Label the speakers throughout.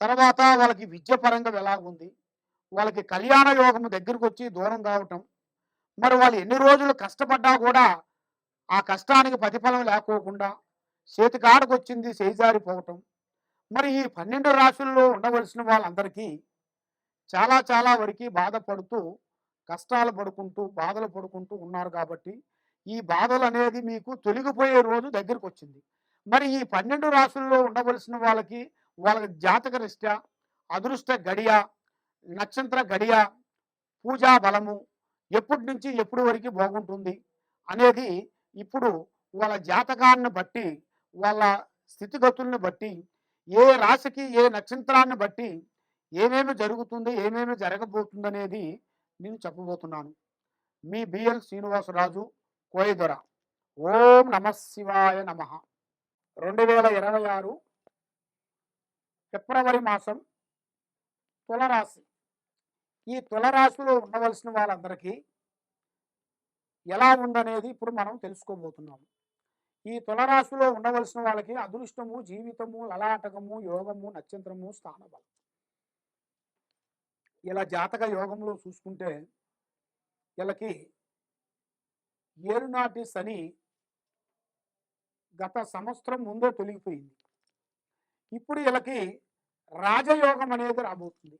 Speaker 1: తర్వాత వాళ్ళకి విద్య పరంగా ఎలాగుంది? వాళ్ళకి కళ్యాణ యోగం దగ్గరకు వచ్చి దూరం కావటం. మరి వాళ్ళు ఎన్ని రోజులు కష్టపడ్డా కూడా ఆ కష్టానికి ప్రతిఫలం లేకోకుండా చేతికాడకు వచ్చింది చేజారిపోవటం. మరి ఈ పన్నెండు రాశుల్లో ఉండవలసిన వాళ్ళందరికీ చాలా చాలా వరకు బాధపడుతూ కష్టాలు పడుకుంటూ బాధలు పడుకుంటూ ఉన్నారు కాబట్టి ఈ బాధలు అనేది మీకు తొలగిపోయే రోజు దగ్గరకు వచ్చింది మరి ఈ పన్నెండు రాశుల్లో ఉండవలసిన వాళ్ళకి వాళ్ళ జాతక రీత్యా అదృష్ట గడియ నక్షత్ర గడియ పూజా బలము ఎప్పటి నుంచి ఎప్పుడు వరకు బాగుంటుంది అనేది ఇప్పుడు వాళ్ళ జాతకాన్ని బట్టి వాళ్ళ స్థితిగతుల్ని బట్టి ఏ రాశికి ఏ నక్షత్రాన్ని బట్టి ఏమేమి జరుగుతుంది ఏమేమి జరగబోతుంది అనేది నేను చెప్పబోతున్నాను. మీ బిఎల్ శ్రీనివాసరాజు కోయదొర. ఓం నమ శివాయ నమ. రెండు వేల ఇరవై ఆరు ఫిబ్రవరి మాసం తులరాశి. ఈ తులరాశిలో ఉండవలసిన వాళ్ళందరికీ ఎలా ఉందనేది ఇప్పుడు మనం తెలుసుకోబోతున్నాము ఈ తులరాశిలో ఉండవలసిన వాళ్ళకి అదృష్టము జీవితము లలాటకము యోగము నక్షత్రము స్థానబలం. ఇలా జాతక యోగంలో చూసుకుంటే వీళ్ళకి ఏరునాటి శని గత సంవత్సరం ముందే తొలగిపోయింది. ఇప్పుడు వీళ్ళకి రాజయోగం అనేది రాబోతుంది.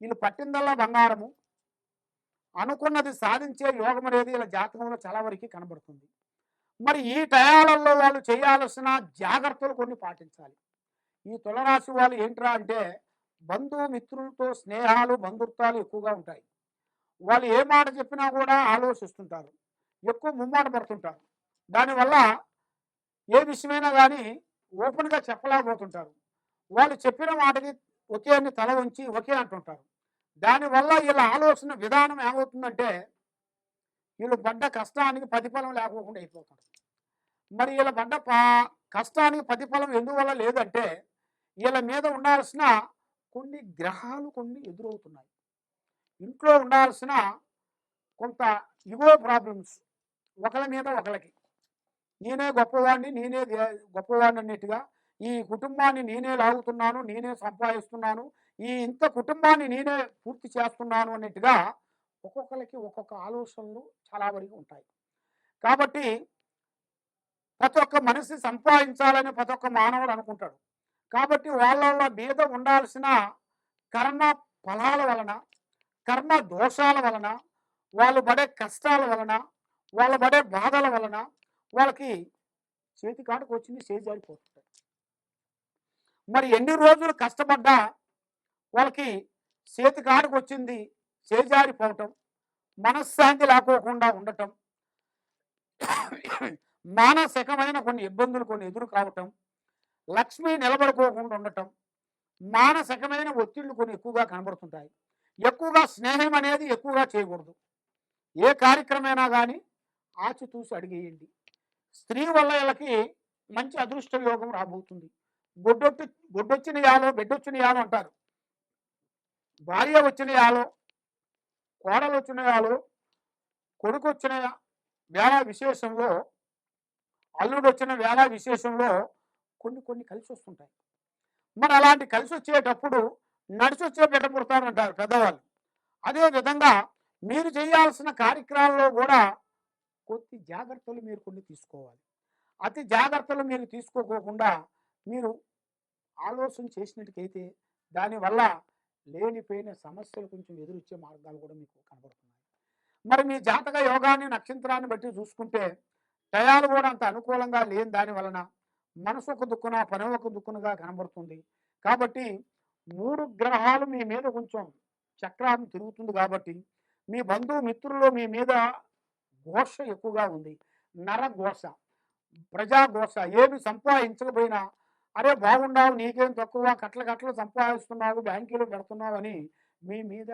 Speaker 1: వీళ్ళు పట్టిందల్లా బంగారము. అనుకున్నది సాధించే యోగం అనేది వీళ్ళ జాతకంలో చాలా వరకు కనబడుతుంది. మరి ఈ టయాలలో వాళ్ళు చేయాల్సిన జాగ్రత్తలు కొన్ని పాటించాలి. ఈ తులరాశి వాళ్ళు ఏంట్రా అంటే బంధువు మిత్రులతో స్నేహాలు బంధుత్వాలు ఎక్కువగా ఉంటాయి. వాళ్ళు ఏ మాట చెప్పినా కూడా ఆలోచిస్తుంటారు. ఎక్కువ ముమ్మాట పడుతుంటారు. దానివల్ల ఏ విషయమైనా కానీ ఓపెన్గా చెప్పలేకపోతుంటారు. వాళ్ళు చెప్పిన వాటికి ఒకే అని తల ఉంచి ఒకే అంటుంటారు. దానివల్ల వీళ్ళ ఆలోచన విధానం ఏమవుతుందంటే వీళ్ళు పడ్డ కష్టానికి ప్రతిఫలం లేకోకుండా అయిపోతారు. మరి వీళ్ళ పడ్డ పా- కష్టానికి ప్రతిఫలం ఎందువల్ల లేదంటే వీళ్ళ మీద ఉండాల్సిన కొన్ని గ్రహాలు కొన్ని ఎదురవుతున్నాయి. ఇంట్లో ఉండాల్సిన కొంత ఇగో ప్రాబ్లమ్స్ ఒకరి మీద ఒకరికి నేనే గొప్పవాడిని నేనే గొప్పవాడిని అన్నట్టుగా ఈ కుటుంబాన్ని నేనే లాగుతున్నాను నేనే సంపాదిస్తున్నాను ఈ ఇంత కుటుంబాన్ని నేనే పూర్తి చేస్తున్నాను అన్నట్టుగా ఒక్కొక్కరికి ఒక్కొక్క ఆలోచనలు చాలా వరకు ఉంటాయి. కాబట్టి ప్రతి ఒక్క మనిషి సంపాదించాలని ప్రతి ఒక్క మానవుడు అనుకుంటాడు. కాబట్టి వాళ్ళ మీద ఉండాల్సిన కర్మ ఫలాల వలన కర్మ దోషాల వలన వాళ్ళు పడే కష్టాల వలన వాళ్ళు పడే బాధల వలన వాళ్ళకి చేతి కాడకు వచ్చింది చేజారిపోతుంది మరి ఎన్ని రోజులు కష్టపడ్డా వాళ్ళకి చేతి కాడికి వచ్చింది చేజారిపోవటం మనశ్శాంతి లేకోకుండా ఉండటం మానసికమైన కొన్ని ఇబ్బందులు కొన్ని ఎదురు కావటం లక్ష్మి నిలబడుకోకుండా ఉండటం మానసికమైన ఒత్తిళ్ళు కొన్ని ఎక్కువగా కనబడుతుంటాయి. ఎక్కువగా స్నేహం అనేది ఎక్కువగా చేయకూడదు. ఏ కార్యక్రమైనా కానీ ఆచితూసి అడిగేయండి. స్త్రీ వల్ల వీళ్ళకి మంచి అదృష్ట యోగం రాబోతుంది. గొడ్డొట్టి గొడ్డొచ్చిన యాలో బిడ్డొచ్చిన యాలో అంటారు. భార్య వచ్చిన యాలో కోడలు వచ్చిన యాలో కొడుకు వచ్చిన వేళ విశేషంలో అల్లుడు వచ్చిన వేళ విశేషంలో కొన్ని కొన్ని కలిసి వస్తుంటాయి. మరి అలాంటి కలిసి వచ్చేటప్పుడు నడిచి వచ్చే బిడ్డ పుడతానంటారు పెద్దవాళ్ళు. అదేవిధంగా మీరు చేయాల్సిన కార్యక్రమాల్లో కూడా కొద్ది జాగ్రత్తలు మీరు కొన్ని తీసుకోవాలి. అతి జాగ్రత్తలు మీరు తీసుకోకోకుండా మీరు ఆలోచన చేసినట్టుకైతే దానివల్ల లేనిపోయిన సమస్యలు కొంచెం ఎదురొచ్చే మార్గాలు కూడా మీకు కనబడుతున్నాయి. మరి మీ జాతక యోగాన్ని నక్షత్రాన్ని బట్టి చూసుకుంటే టయాలు కూడా అంత అనుకూలంగా లేని దాని వలన మనసు ఒక దుక్కున పని ఒక దుక్కునగా కనబడుతుంది. కాబట్టి మూడు గ్రహాలు మీ మీద కొంచెం చక్రాన్ని తిరుగుతుంది కాబట్టి మీ బంధువు మిత్రుల్లో మీ మీద ఘోష ఎక్కువగా ఉంది. నర ఘోష ప్రజా ఘోష ఏమి సంపాదించకపోయినా అరే బాగుండావు నీకేం తక్కువ కట్ల కట్టలు సంపాదిస్తున్నావు బ్యాంకులో పెడుతున్నావు అని మీ మీద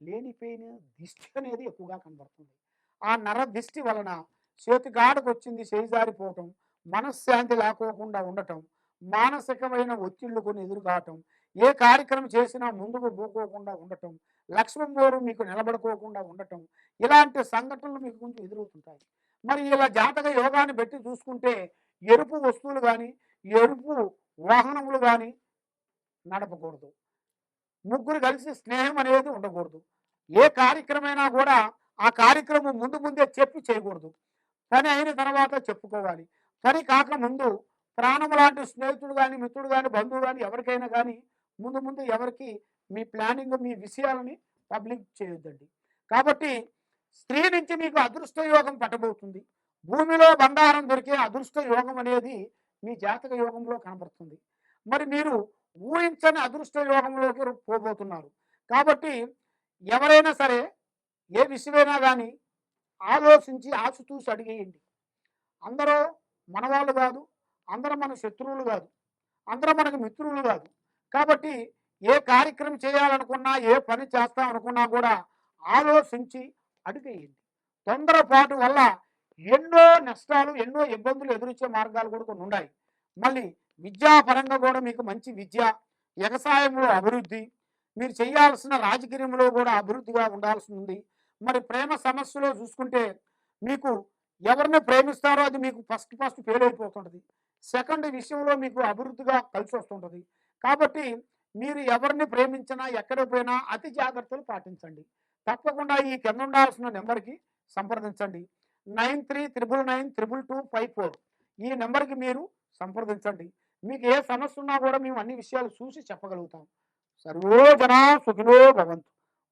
Speaker 1: లేనిపోయిన దిష్టి అనేది ఎక్కువగా కనబడుతుంది. ఆ నర దిష్టి వలన చేతిగాడకు వచ్చింది చేజారిపోవటం మనశ్శాంతి లేకోకుండా ఉండటం మానసికమైన ఒత్తిళ్ళు కొన్ని ఎదురుకావటం ఏ కార్యక్రమం చేసినా ముందుకు పోకోకుండా ఉండటం లక్ష్మీవారు మీకు నిలబడుకోకుండా ఉండటం ఇలాంటి సంఘటనలు మీకు కొంచెం ఎదురవుతుంటాయి. మరి ఇలా జాతక యోగాన్ని పెట్టి చూసుకుంటే ఎరుపు వస్తువులు కానీ ఎరుపు వాహనములు కానీ నడపకూడదు. ముగ్గురు కలిసి స్నేహం అనేది ఉండకూడదు. ఏ కార్యక్రమైనా కూడా ఆ కార్యక్రమం ముందు ముందే చెప్పి చేయకూడదు. పని అయిన తర్వాత చెప్పుకోవాలి. పని కాకముందు ప్రాణం లాంటి స్నేహితుడు కానీ మిత్రుడు కానీ బంధువు కానీ ఎవరికైనా కానీ ముందు ముందు ఎవరికి మీ ప్లానింగ్ మీ విషయాలని పబ్లిక్ చేయొద్దండి. కాబట్టి స్త్రీ నుంచి మీకు అదృష్ట యోగం పట్టబోతుంది. భూమిలో బంగారం దొరికే అదృష్ట యోగం అనేది మీ జాతక యోగంలో కనబడుతుంది. మరి మీరు ఊహించని అదృష్ట యోగంలోకి పోబోతున్నారు. కాబట్టి ఎవరైనా సరే ఏ విషయమైనా కానీ ఆలోచించి ఆచితూసి అడిగేయండి. అందరూ మనవాళ్ళు కాదు అందరూ మన శత్రువులు కాదు అందరూ మనకు మిత్రులు కాదు. కాబట్టి ఏ కార్యక్రమం చేయాలనుకున్నా ఏ పని చేస్తాం అనుకున్నా కూడా ఆలోచించి అడిగేయండి. తొందరపాటు వల్ల ఎన్నో నష్టాలు ఎన్నో ఇబ్బందులు ఎదురొచ్చే మార్గాలు కూడా కొన్ని ఉన్నాయి మళ్ళీ విద్యాపరంగా కూడా మీకు మంచి విద్య వ్యవసాయంలో అభివృద్ధి మీరు చేయాల్సిన రాజకీయంలో కూడా అభివృద్ధిగా ఉండాల్సి ఉంది. మరి ప్రేమ సమస్యలో చూసుకుంటే మీకు ఎవరిని ప్రేమిస్తారో అది మీకు ఫస్ట్ ఫస్ట్ ఫెయిల్ అయిపోతుంటుంది. సెకండ్ విషయంలో మీకు అభివృద్ధిగా కలిసి వస్తుంటుంది. కాబట్టి మీరు ఎవరిని ప్రేమించినా ఎక్కడ పోయినా అతి జాగ్రత్తలు పాటించండి. తప్పకుండా ఈ కింద ఉండాల్సిన నెంబర్కి సంప్రదించండి. Nine three triple nine triple two five four ఈ నెంబర్కి మీరు సంప్రదించండి. మీకు ఏ సమస్య ఉన్నా కూడా మేము అన్ని విషయాలు చూసి చెప్పగలుగుతాం. సర్వో జనా సుఖినో భవంతు.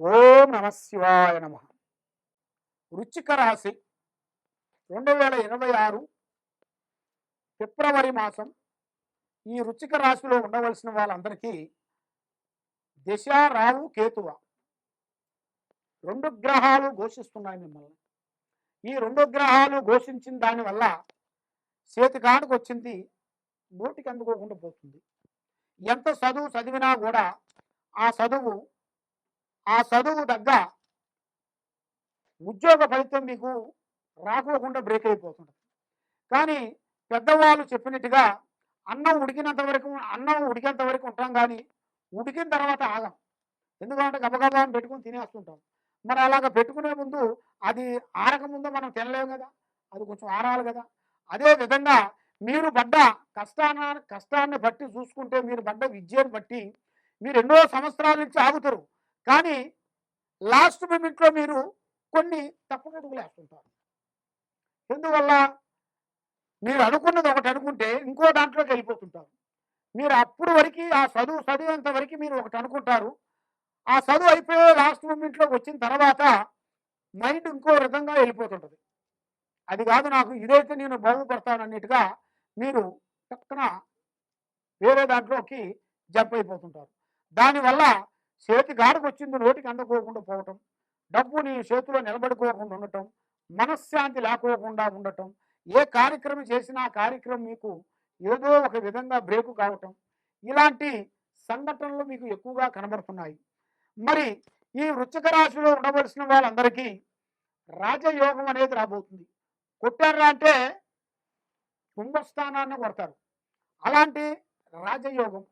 Speaker 1: ఓం నమ శివాయ నమ. వృచ్చిక రాశి రెండు వేల ఇరవై ఆరు ఫిబ్రవరి మాసం ఈ వృచ్చిక రాశిలో ఉండవలసిన వాళ్ళందరికీ దిశ రావు కేతువ. రెండు గ్రహాలు ఘోషిస్తున్నాయి మిమ్మల్ని. ఈ రెండు గ్రహాలు ఘోషించిన దానివల్ల సేతికానికి వచ్చింది నోటికి అందుకోకుండా పోతుంది. ఎంత చదువు చదివినా కూడా ఆ చదువు ఆ చదువు తగ్గ ఉద్యోగ ఫలితం మీకు రాకోకుండా బ్రేక్ అయిపోతుంది. కానీ పెద్దవాళ్ళు చెప్పినట్టుగా అన్నం ఉడికినంత వరకు అన్నం ఉడికేంత వరకు ఉంటాం కానీ ఉడికిన తర్వాత ఆగం. ఎందుకంటే గబగబా పెట్టుకుని తినేస్తుంటాం. మరి అలాగ పెట్టుకునే ముందు అది ఆరక ముందు మనం తినలేము కదా అది కొంచెం ఆరాలి కదా. అదే విధంగా మీరు పడ్డ కష్టాన కష్టాన్ని బట్టి చూసుకుంటే మీరు పడ్డ విద్యను బట్టి మీరు ఎన్నో సంవత్సరాల నుంచి ఆగుతారు. కానీ లాస్ట్ మూమెంట్లో మీరు కొన్ని తప్పుకడుగులు వేస్తుంటారు. ఎందువల్ల? మీరు అనుకున్నది ఒకటి అనుకుంటే ఇంకో దాంట్లోకి వెళ్ళిపోతుంటారు. మీరు అప్పుడు వరకు ఆ చదువు చదివేంత వరకు మీరు ఒకటి అనుకుంటారు. ఆ చదువు అయిపోయే లాస్ట్ మూమెంట్లోకి వచ్చిన తర్వాత మైండ్ ఇంకో విధంగా వెళ్ళిపోతుంటుంది. అది కాదు నాకు ఇదైతే నేను బాగుపడతానన్నట్టుగా మీరు చక్కన వేరే దాంట్లోకి జంప్ అయిపోతుంటారు. దానివల్ల చేతి గాడికి వచ్చింది నోటికి అందకోకుండా పోవటం డబ్బు నీ చేతిలో నిలబడుకోకుండా ఉండటం మనశ్శాంతి లేకోకుండా ఉండటం ఏ కార్యక్రమం చేసినా కార్యక్రమం మీకు ఏదో ఒక విధంగా బ్రేకు కావటం ఇలాంటి సంఘటనలు మీకు ఎక్కువగా కనబడుతున్నాయి. మరి ఈ వృశ్చిక రాశిలో ఉండవలసిన వాళ్ళందరికీ రాజయోగం అనేది రాబోతుంది. కొట్టారా అంటే కుంభస్థానాన్ని కొడతారు. అలాంటి రాజయోగం.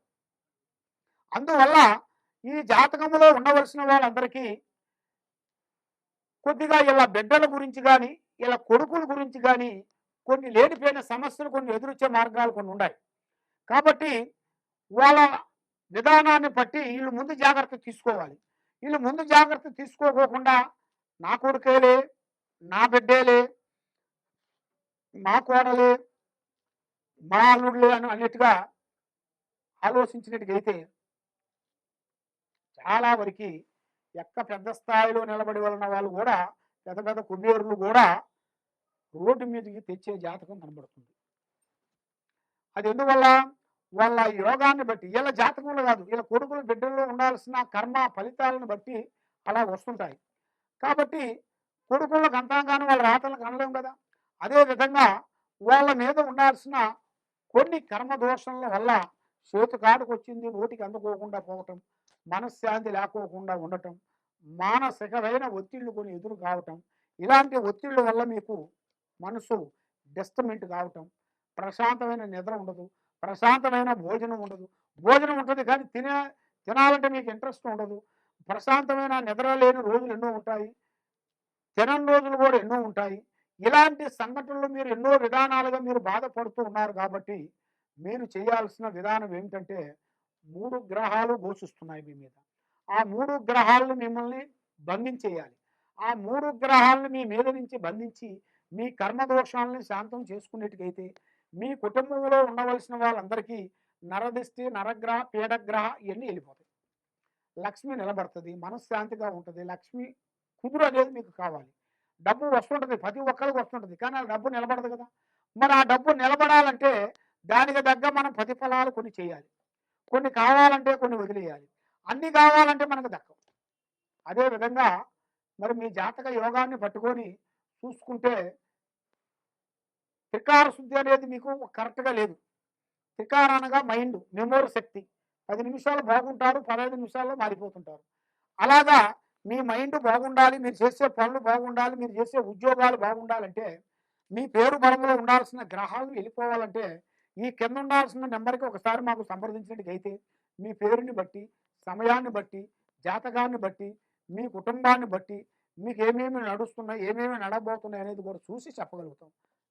Speaker 1: అందువల్ల ఈ జాతకంలో ఉండవలసిన వాళ్ళందరికీ కొద్దిగా ఇలా బిడ్డల గురించి కానీ ఇలా కొడుకుల గురించి కానీ కొన్ని లేనిపోయిన సమస్యలు కొన్ని ఎదురొచ్చే మార్గాలు కొన్ని ఉన్నాయి కాబట్టి వాళ్ళ విధానాన్ని బట్టి వీళ్ళు ముందు జాగ్రత్త తీసుకోవాలి. వీళ్ళు ముందు జాగ్రత్త తీసుకోకోకుండా నా కొడుకేలే నా బిడ్డేలే మా కోడలే మా అల్లుడులే అని అన్నట్టుగా ఆలోచించినట్టుగైతే చాలా వరకు ఎక్క పెద్ద స్థాయిలో నిలబడి వలన వాళ్ళు కూడా పెద్ద పెద్ద కుబేరులు కూడా రోడ్డు మీదకి తెచ్చే జాతకం కనబడుతుంది. అది ఎందువల్ల వాళ్ళ యోగాన్ని బట్టి వీళ్ళ జాతకంలో కాదు వీళ్ళ కొడుకుల బిడ్డల్లో ఉండాల్సిన కర్మ ఫలితాలను బట్టి అలా వస్తుంటాయి. కాబట్టి కొడుకులకు అంతాం కానీ వాళ్ళ రాతలకు అనలేం కదా! అదేవిధంగా వాళ్ళ మీద ఉండాల్సిన కొన్ని కర్మ దోషంల వల్ల చేతు కాడుకు వచ్చింది నోటికి అందుకోకుండా పోవటం మనశ్శాంతి లేకోకుండా ఉండటం మానసికమైన ఒత్తిళ్ళు కొన్ని ఎదురు కావటం ఇలాంటి ఒత్తిళ్ళ వల్ల మీకు మనసు డిస్టర్మెంట్ కావటం ప్రశాంతమైన నిద్ర ఉండదు. ప్రశాంతమైన భోజనం ఉండదు. భోజనం ఉంటుంది కానీ తినే తినాలంటే మీకు ఇంట్రెస్ట్ ఉండదు. ప్రశాంతమైన నిద్ర లేని రోజులు ఎన్నో ఉంటాయి. తినని రోజులు కూడా ఎన్నో ఉంటాయి. ఇలాంటి సంఘటనలు మీరు ఎన్నో విధానాలుగా మీరు బాధపడుతూ ఉన్నారు కాబట్టి మీరు చేయాల్సిన విధానం ఏమిటంటే మూడు గ్రహాలు ఘోషిస్తున్నాయి మీ మీద. ఆ మూడు గ్రహాలను మిమ్మల్ని బంధించేయాలి. ఆ మూడు గ్రహాలను మీ మీద నుంచి బంధించి మీ కర్మదోషాలని శాంతం చేసుకునేట్టుకైతే మీ కుటుంబంలో ఉండవలసిన వాళ్ళందరికీ నరదిష్టి నరగ్రహ పీడగ్రహ ఇవన్నీ వెళ్ళిపోతాయి. లక్ష్మి నిలబడుతుంది మనశ్శాంతిగా ఉంటుంది. లక్ష్మి కుదురు అనేది మీకు కావాలి. డబ్బు వస్తుంటుంది ప్రతి ఒక్కరికి వస్తుంటుంది. కానీ ఆ డబ్బు నిలబడదు కదా. మరి ఆ డబ్బు నిలబడాలంటే దానికి తగ్గ మనం ప్రతిఫలాలు కొన్ని చేయాలి. కొన్ని కావాలంటే కొన్ని వదిలేయాలి. అన్ని కావాలంటే మనకు దక్కవు. అదే విధంగా మరి మీ జాతక యోగాన్ని పట్టుకొని చూసుకుంటే త్రికార శుద్ధి అనేది మీకు కరెక్ట్గా లేదు. త్రికార అనగా మైండ్ మెమోరీ శక్తి. పది నిమిషాలు బాగుంటారు పదహైదు నిమిషాల్లో మారిపోతుంటారు. అలాగా మీ మైండ్ బాగుండాలి మీరు చేసే పనులు బాగుండాలి మీరు చేసే ఉద్యోగాలు బాగుండాలంటే మీ పేరు బలంలో ఉండాల్సిన గ్రహాలు వెళ్ళిపోవాలంటే ఈ కింద ఉండాల్సిన నెంబర్కి ఒకసారి మాకు సంప్రదించినట్టుగైతే మీ పేరుని బట్టి సమయాన్ని బట్టి జాతకాన్ని బట్టి మీ కుటుంబాన్ని బట్టి మీకు ఏమేమి నడుస్తున్నాయి ఏమేమి నడబోతున్నాయి అనేది కూడా చూసి చెప్పగలుగుతాం.